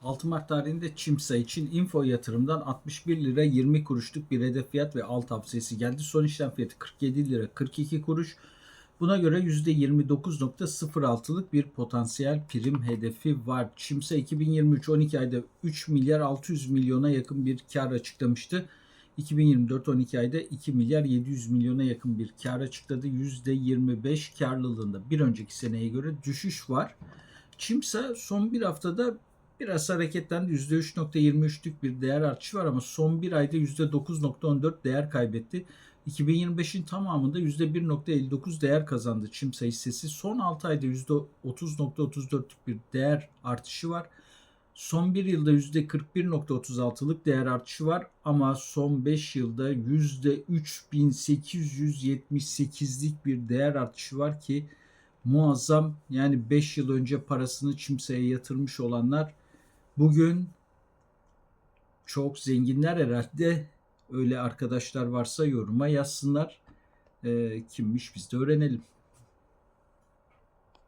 6 Mart tarihinde Çimsa için info yatırımdan 61 lira 20 kuruşluk bir hedef fiyat ve al tavsiyesi geldi. Son işlem fiyatı 47 lira 42 kuruş. Buna göre %29.06'lık bir potansiyel prim hedefi var. Çimsa 2023 12 ayda 3 milyar 600 milyona yakın bir kar açıklamıştı. 2024 12 ayda 2 milyar 700 milyona yakın bir kar açıkladı. %25 karlılığında bir önceki seneye göre düşüş var. Çimsa son bir haftada biraz hareketlendi. %3.23'lük bir değer artışı var ama son bir ayda %9.14 değer kaybetti. 2025'in tamamında %1.59 değer kazandı Çimsa hissesi. Son 6 ayda %30.34'lük bir değer artışı var. Son 1 yılda %41.36'lık değer artışı var ama son 5 yılda %3878'lik bir değer artışı var ki muazzam. Yani 5 yıl önce parasını Çimsa'ya yatırmış olanlar bugün çok zenginler herhalde. Öyle arkadaşlar varsa yoruma yazsınlar. Ee, kimmiş biz de öğrenelim.